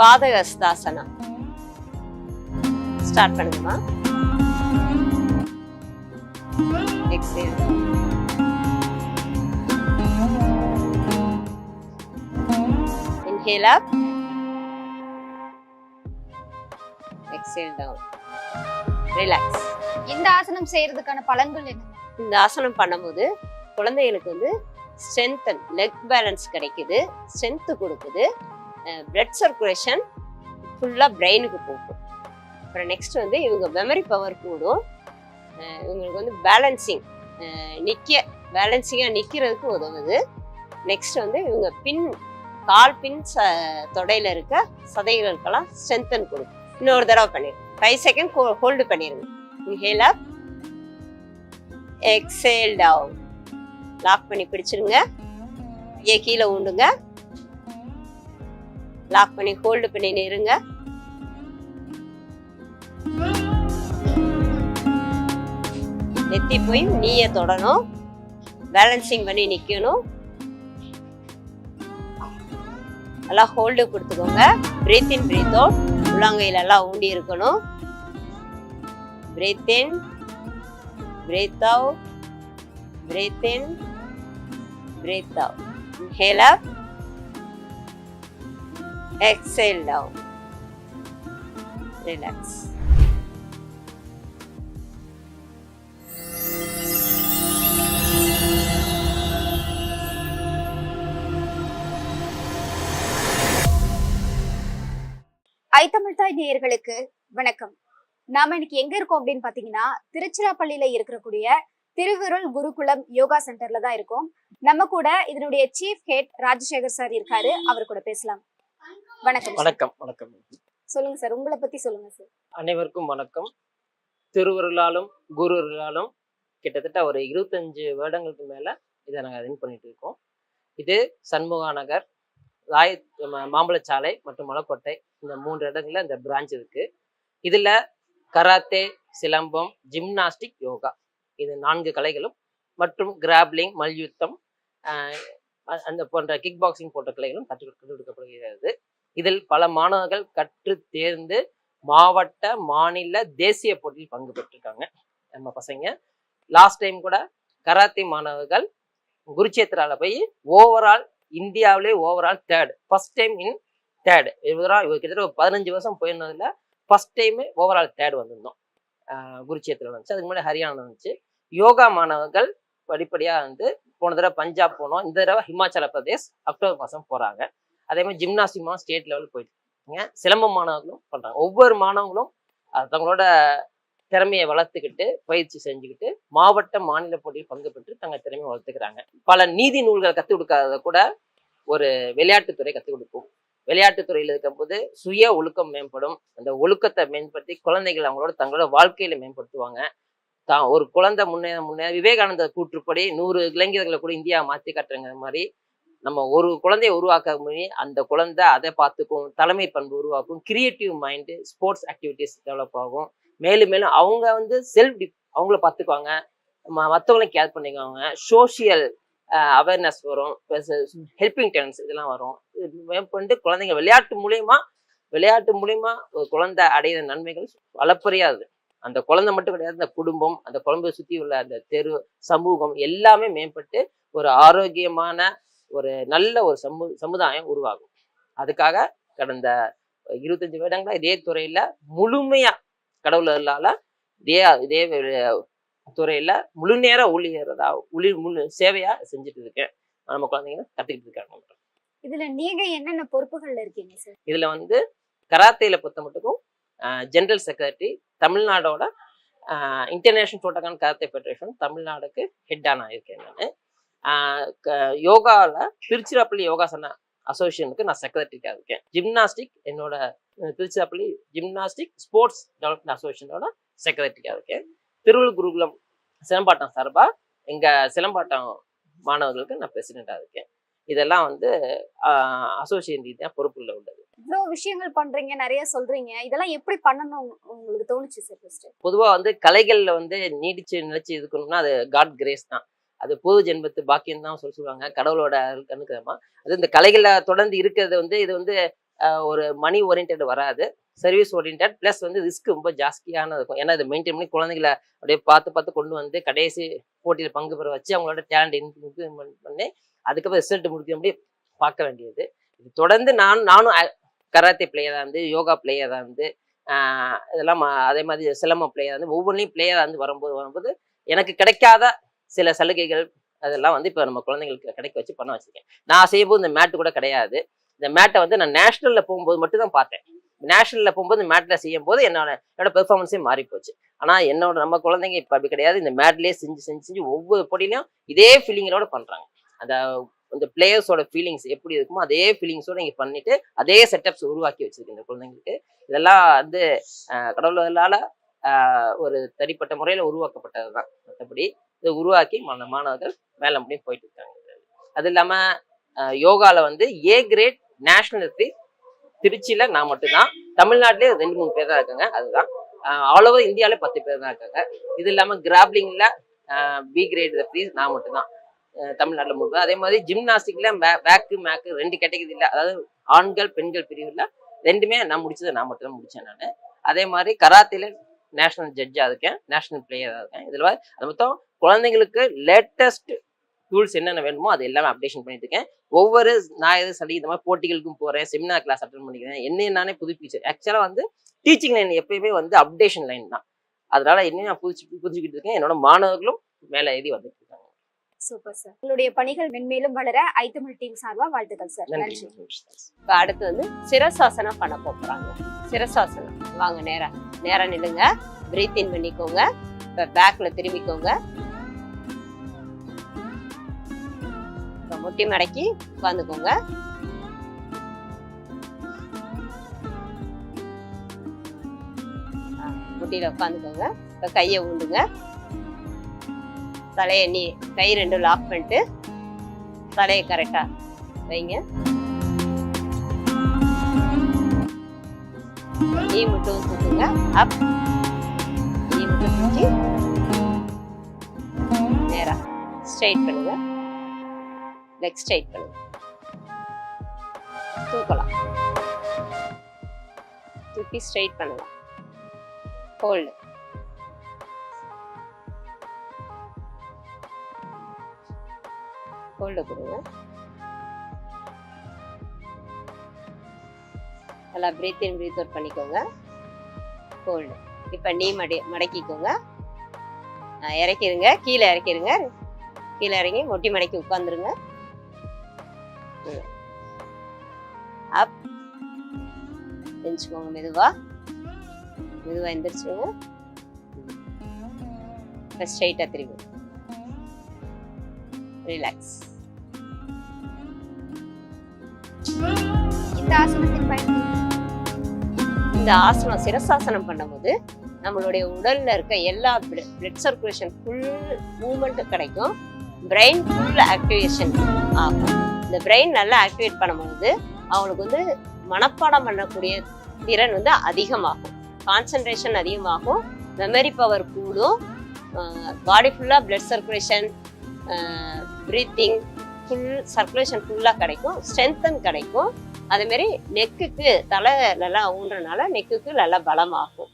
பாதகஸ்தாசனம். Start பண்ணுங்கம்மா. Exhale inhale up. Exhale down. Relax. இந்த ஆசனம் செய்யறதுக்கான பலன்கள் என்ன? இந்த ஆசனம் பண்ணும்போது குழந்தைகளுக்கு வந்து ஸ்ட்ரென்தன் லெக் பேலன்ஸ் கிடைக்குது. ஸ்ட்ரென்த்து கொடுக்குது. பிளட் சர்க்குலேஷன் ஃபுல்லாக பிரெயினுக்கு போகும். அப்புறம் நெக்ஸ்ட் வந்து இவங்க மெமரி பவர் கூடும். இவங்களுக்கு வந்து பேலன்சிங் நிற்க பேலன்சிங்காக நிற்கிறதுக்கு உதவுது. நெக்ஸ்ட் வந்து இவங்க பின் கால் பின் ச தொடையில் இருக்க சதைகளுக்கெல்லாம் ஸ்ட்ரென்தன் கொடுக்கும். இன்னொரு தடவை பண்ணிடுங்க ஃபைவ் செகண்ட் ஹோல்டு பண்ணிடுங்க inhale up exhale down lock பண்ணி பிடிச்சிருங்க. கையை கீழே ஊண்டுங்க. லாக் பண்ணி ஹோல்டு பண்ணி நிறுங்க. நெத்தி போய் நீயை தொடணும். பேலன்சிங் பண்ணி நிற்கணும் நல்லா ஹோல்டு கொடுத்துக்கோங்க. பிரீத் இன் பிரீத் அவுட் உள்ளங்கையில எல்லாம் ஊண்டி இருக்கணும். Breathe in breathe out breathe in breathe out Inhale up, exhale down. Relax. ஐ தமிழ் தாய் நேயர்களுக்கு வணக்கம் நாம இன்னைக்கு எங்க இருக்கோம் அப்படின்னு பாத்தீங்கன்னா திருச்சிராப்பள்ளியில இருக்கக்கூடிய திருவிருள் குருகுலம் யோகா சென்டர்ல தான் இருக்கோம் நம்ம கூட இதனுடைய சீஃப் ஹெட் ராஜசேகர் சார் இருக்காரு அவர் கூட பேசலாம் வணக்கம். வணக்கம் வணக்கம். சொல்லுங்க சார் உங்களை பத்தி சொல்லுங்க சார் அனைவருக்கும் வணக்கம். திருவருளாலும் குருவருளாலும் கிட்டத்தட்ட ஒரு இருபத்தஞ்சு வருடங்களுக்கு மேல இதை நாங்கள் ரன் பண்ணிட்டு இருக்கோம். இது சண்முகா நகர் ராய மாம்பழச்சாலை மற்றும் மலக்கோட்டை இந்த மூன்று இடங்கள்ல இந்த பிரான்ச் இருக்கு. இதுல கராத்தே சிலம்பம் ஜிம்னாஸ்டிக் யோகா இது நான்கு கலைகளும் மற்றும் கிராப்லிங் மல்யுத்தம் அந்த போன்ற கிக் பாக்ஸிங் போன்ற கலைகளும் கற்றுக் கற்றுக் கொடுக்கப்படுகிறது. இதில் பல மாணவர்கள் கற்று தேர்ந்து மாவட்ட மாநில தேசிய போட்டியில் பங்கு பெற்றிருக்காங்க. நம்ம பசங்க. லாஸ்ட் டைம் கூட கராத்தே மாணவர்கள் குருச்சேத்திரால போய் ஓவரால் இந்தியாவிலே overall third first time in third இவரால் இவர் கிட்டத்தட்ட ஒரு பதினஞ்சு வருஷம் போயிருந்ததுல ஃபர்ஸ்ட் டைம் ஓவரால் தேர்ட் வந்திருந்தோம். ஆஹ் குருச்சேத்திரம் வந்துச்சு. அதுக்கு முன்னாடி ஹரியானா வந்துச்சு. யோகா மாணவர்கள் படிப்படியாக வந்து போன தடவை பஞ்சாப் போனோம். இந்த தடவை ஹிமாச்சல பிரதேஷ் அக்டோபர் மாதம் போகிறாங்க அதே மாதிரி ஜிம்னாஸ்டிக் ஸ்டேட் லெவல் போயிட்டு சிலம்பம் மாணவர்களும் பண்ணுறாங்க ஒவ்வொரு மாணவங்களும் தங்களோட திறமையை வளர்த்துக்கிட்டு பயிற்சி செஞ்சுக்கிட்டு மாவட்ட மாநில போட்டியில் பங்கு பெற்று தங்கள் திறமையை வளர்த்துக்கிறாங்க. பல நீதி நூல்களை கற்றுக் கொடுக்காத கூட ஒரு விளையாட்டுத்துறை கற்றுக் கொடுக்கும். விளையாட்டுத்துறையில் இருக்கும்போது சுய ஒழுக்கம் மேம்படும். அந்த ஒழுக்கத்தை மேம்படுத்தி குழந்தைகள் அவங்களோட தங்களோட வாழ்க்கையில மேம்படுத்துவாங்க. தான் ஒரு குழந்தை முன்னே முன்னே விவேகானந்தர் கூற்றுப்படி நூறு இளைஞர்களை கூட இந்தியா மாற்றி காட்டுறங்கிற மாதிரி நம்ம ஒரு குழந்தைய உருவாக்க முடியும் அந்த குழந்தை அதை பார்த்துக்கும் தலைமை பண்பு உருவாக்கும் creative mind sports activities develop ஆகும். மேலும் மேலும் அவங்க வந்து செல்ஃப் அவங்கள பார்த்துக்குவாங்க. ம- கேர் பண்ணிக்குவாங்க. சோஷியல் அவேர்னஸ் வரும். ஹெல்பிங் டென்ஸ் இதெல்லாம் வரும். இது மேற்கொண்டு குழந்தைங்க விளையாட்டு மூலயமா விளையாட்டு மூலயமா ஒரு குழந்தை அடையிற நன்மைகள் அளப்பரியாது அந்த குழந்தை மட்டும் கிடையாது அந்த குடும்பம் அந்த குழந்தைய சுற்றி உள்ள அந்த தெரு சமூகம் எல்லாமே மேம்பட்டு ஒரு ஆரோக்கியமான ஒரு நல்ல ஒரு சமு சமுதாயம் உருவாகும். அதுக்காக கடந்த இருபத்தஞ்சு வருடங்களா இதே துறையில முழுமையா கடவுளால இதே இதே துறையில முழு நேர ஊழியரதா உளி முழு சேவையா செஞ்சுட்டு இருக்கேன். நம்ம குழந்தைங்க கத்துக்கிட்டு இருக்காங்க. இதுல நீங்க என்னென்ன பொறுப்புகள்ல இருக்கீங்க சார் இதுல வந்து கராத்தேல பொறுத்த மட்டுக்கும் ஜெனரல் செக்ரட்டரி தமிழ்நாடோட இன்டர்நேஷனல் டோட்டகான் கராத்தே ஃபெடரேஷன் தமிழ்நாடுக்கு ஹெட்டா நான் இருக்கேன் நான். யோகாவில் திருச்சிராப்பள்ளி யோகாசன அசோசியேஷனுக்கு நான் செக்ரட்டரிக்காக இருக்கேன். ஜிம்னாஸ்டிக் என்னோட திருச்சிராப்பள்ளி ஜிம்னாஸ்டிக் ஸ்போர்ட்ஸ் டெவலப்மெண்ட் அசோசியேஷனோட செக்ரட்டரிக்காக இருக்கேன். திருவள்ளூர் குருகுலம் சிலம்பாட்டம் சார்பா எங்க சிலம்பாட்டம் மாணவர்களுக்கு நான் பிரசிடெண்டா இருக்கேன். இதெல்லாம் வந்து அசோசியேஷன் ரீதியாக பொறுப்புள்ள உள்ளது. இவ்வளவு விஷயங்கள் பண்றீங்க நிறைய சொல்றீங்க. இதெல்லாம் எப்படி பண்ணணும் உங்க- உங்களுக்கு தோணுச்சு சார் ஃபர்ஸ்ட் பொதுவா வந்து கலைகள்ல வந்து நீடிச்சு நிலைச்சு இருக்கணும்னா அது காட் கிரேஸ் தான். அது பொது ஜென்மத்து பாக்கியம் தான் சொல்லி சொல்லுவாங்க. கடவுளோட கண்ணுக்கிறமா அது இந்த கலைகளில் தொடர்ந்து இருக்கிறது வந்து இது வந்து ஒரு மணி ஓரியன்ட் வராது. சர்வீஸ் ஓரியன்ட் ப்ளஸ் வந்து ரிஸ்க் ரொம்ப ஜாஸ்தியானது இருக்கும். ஏன்னா இதை மெயின்டைன் பண்ணி குழந்தைகளை அப்படியே பார்த்து பார்த்து கொண்டு வந்து கடைசி போட்டியில் பங்கு பெற வச்சு அவங்களோட டேலண்ட் இம்ப்ரூவ்மெண்ட் பண்ணி அதுக்கப்புறம் ரிசல்ட் முடிக்க முடியும் பார்க்க வேண்டியது. இது தொடர்ந்து நான் நானும் கராத்தே பிளேயராக இருந்து யோகா பிளேயராக இருந்து இதெல்லாம் அதே மாதிரி சிலம்பம் பிளேயராக இருந்து ஒவ்வொன்றையும் பிளேயராக இருந்து வரும்போது வரும்போது எனக்கு கிடைக்காத சில சலுகைகள் அதெல்லாம் வந்து இப்போ நம்ம குழந்தைங்களுக்கு கிடைக்க வச்சு பண்ண வச்சுருக்கேன். நான் செய்யும்போது இந்த மேட்டு கூட கிடையாது. இந்த மேட்டை வந்து நான் நேஷனலில் போகும்போது மட்டும் தான் பார்த்தேன் நேஷனலில் போகும்போது இந்த மேட்டில் செய்யும் போது என்னோட என்னோட பெர்ஃபார்மன்ஸே மாறி போச்சு ஆனால் என்னோட நம்ம குழந்தைங்க இப்போ அப்படி கிடையாது. இந்த மேட்லேயே செஞ்சு செஞ்சு செஞ்சு ஒவ்வொரு பொடியிலையும் இதே ஃபீலிங்கோட பண்ணுறாங்க அந்த அந்த பிளேயர்ஸோட ஃபீலிங்ஸ் எப்படி இருக்குமோ அதே ஃபீலிங்ஸோட நீங்கள் பண்ணிட்டு அதே செட்டப்ஸ் உருவாக்கி வச்சிருக்கு இந்த குழந்தைங்களுக்கு. இதெல்லாம் வந்து கடவுளால் ஒரு தனிப்பட்ட முறையில் உருவாக்கப்பட்டது தான் மற்றபடி இதை உருவாக்கி மான- மாணவர்கள் மேல முடியும் போயிட்டு இருக்காங்க. அது இல்லாம ஆஹ் யோகால வந்து ஏ கிரேட் நேஷனலிட்டி திருச்சியில நான் மட்டும்தான். தமிழ்நாட்டிலே ரெண்டு மூணு பேர் தான் இருக்காங்க. அதுதான். ஆல் ஓவர் இந்தியாவிலே பத்து பேர் தான் இருக்காங்க. இது இல்லாம கிராப்லிங்கில் பி கிரேட் ரெஃப்ரீஸ் நான் மட்டும்தான். தமிழ்நாட்டில் தமிழ்நாட்டுல மூணு பேர். அதே மாதிரி ஜிம்னாஸ்டிக்ல பேக்கு மேக்கு ரெண்டு கேட்டகரி இல்லை அதாவது ஆண்கள் பெண்கள் பிரிவில் ரெண்டுமே நான் முடிச்சது நான் மட்டும்தான் முடித்தேன் முடிச்சேன் நான். அதே மாதிரி கராத்தேல நேஷனல் ஜட்ஜாக இருக்கேன். நேஷனல் பிளேயராக இருக்கேன். இதில் அது மொத்தம் குழந்தைங்களுக்கு லேட்டஸ்ட் டூல்ஸ் என்னென்ன வேணுமோ அது எல்லாமே அப்டேஷன் பண்ணிட்டு இருக்கேன். ஒவ்வொரு ஞாயிறு சளி இந்த மாதிரி போட்டிகளுக்கும் போகிறேன் செமினார் கிளாஸ் அட்டன் பண்ணிக்கிறேன் என்ன நானே புதுப்பிச்சு ஆக்சுவலாக வந்து டீச்சிங் லைன் எப்பயுமே வந்து அப்டேஷன் லைன் தான். அதனால என்ன நான் புதுச்சு புதுச்சுக்கிட்டு இருக்கேன். என்னோட மாணவர்களும் மேலே ஏறி வந்துட்டு இருக்காங்க. சூப்பர் சார் உங்களுடைய பணிகள் மென்மேலும் வளர ஐத்தமிழ் டீம் சார்பா வாழ்த்துக்கள் சார் நன்றி. இப்போ அடுத்து வந்து சிரசாசனம் பண்ண போறாங்க. சிரசாசனம் வாங்க நேரா நேரா நில்லுங்க. பிரீத் இன் பண்ணிக்கோங்க. இப்போ பேக்ல திரும்பிக்கோங்க. இப்போ முட்டி மடக்கி உட்காந்துக்கோங்க. முட்டியில உட்காந்துக்கோங்க. இப்போ கையை ஊண்டுங்க தலையை நீ கை ரெண்டும் லாக் பண்ணிட்டு தலையை கரெக்டாக வைங்க. நீ மட்டும் தூக்குங்க அப் நீ மட்டும் தூக்கி ஸ்ட்ரைட் பண்ணுங்க. லெக் ஸ்ட்ரைட் பண்ணுங்க. தூக்கலாம். தூக்கி ஸ்ட்ரைட் பண்ணலாம் ஹோல்டு ஹோல்டு கொடுங்க. நல்லா பிரீத் இன் பிரீத் அவுட் பண்ணிக்கோங்க. ஹோல்டு இப்போ நீ மடி மடக்கிக்கோங்க. இறக்கிடுங்க இறக்கிருங்க. கீழே இறக்கிருங்க. கீழே இறங்கி மொட்டி மடக்கி உட்காந்துருங்க அப். எந்திரிச்சுக்கோங்க மெதுவா. மெதுவா எந்திரிச்சிருங்க. இப்போ ஸ்ட்ரைட்டாக திரும்பி. ரிலாக்ஸ் இந்த ஆசனத்தின் பயன். இந்த ஆசனம் சிரசாசனம் பண்ணும்போது நம்மளுடைய உடல்ல இருக்க எல்லா பிளட் சர்க்குலேஷன் ஃபுல் மூமெண்ட் கிடைக்கும். பிரெயின் ஃபுல் ஆக்டிவேஷன் ஆகும். இந்த பிரெயின் நல்லா ஆக்டிவேட் பண்ணும்போது அவங்களுக்கு வந்து மனப்பாடம் பண்ணக்கூடிய திறன் வந்து அதிகமாகும். கான்சன்ட்ரேஷன் அதிகமாகும். மெமரி பவர் கூடும். பாடி ஃபுல்லாக blood circulation breathing full circulation ஃபுல்லாக கிடைக்கும். ஸ்ட்ரென்த்தன் கிடைக்கும். அதேமாரி நெக்குக்கு தலை நல்லா ஊன்றனால நெக்குக்கு நல்லா பலமாகும்.